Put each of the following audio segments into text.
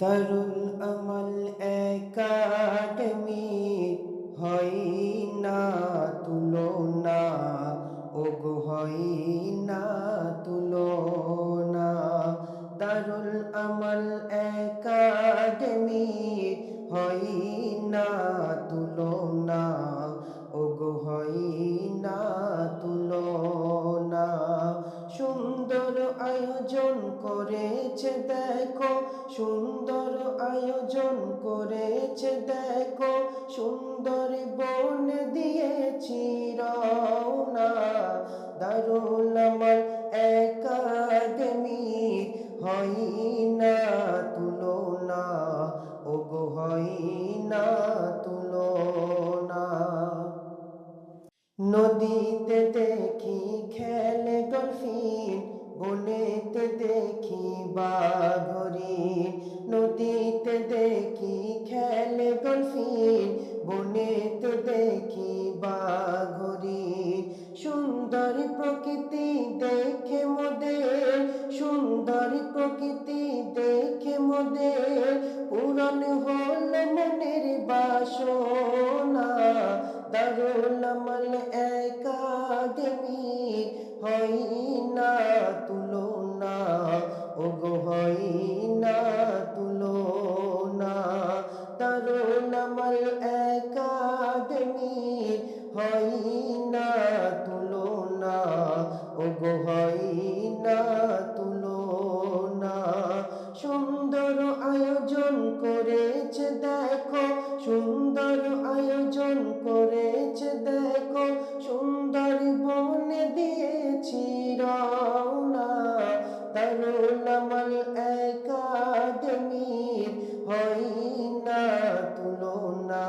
দারুল আমল একাডেমি হয় না তুলনা ওগ হয় না তুলনা। দারুল আমল সুন্দর আয়োজন করেছে, দেখো। সুন্দর আয়োজন করেছে, দেখো। সুন্দর বন দিয়েছি রওনা দারুল আমার একাডেমি, হয় না তুলনা? ওগো, হয় না তুলনা? নদীতে দেখি খেলে ডলফিন সুন্দর প্রকৃতি দেখে মোদের, সুন্দর প্রকৃতি দেখে মোদের, পূরণ হল মনের বাসনা। দারুল আমল একাডেমি হই না তুলনা, ওগো হই না তুলনা। দারুল আমল একাডেমি হই না তুলনা। ওগো হই না তুলনা, সুন্দর আয়োজন করেছে দেখো, সুন্দর আয়োজন করেছে দেখো, সুন্দর বনে দিয়েছি রওনা। দারুল আমল একাডেমির হই না তুলনা,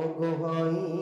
ওগো হই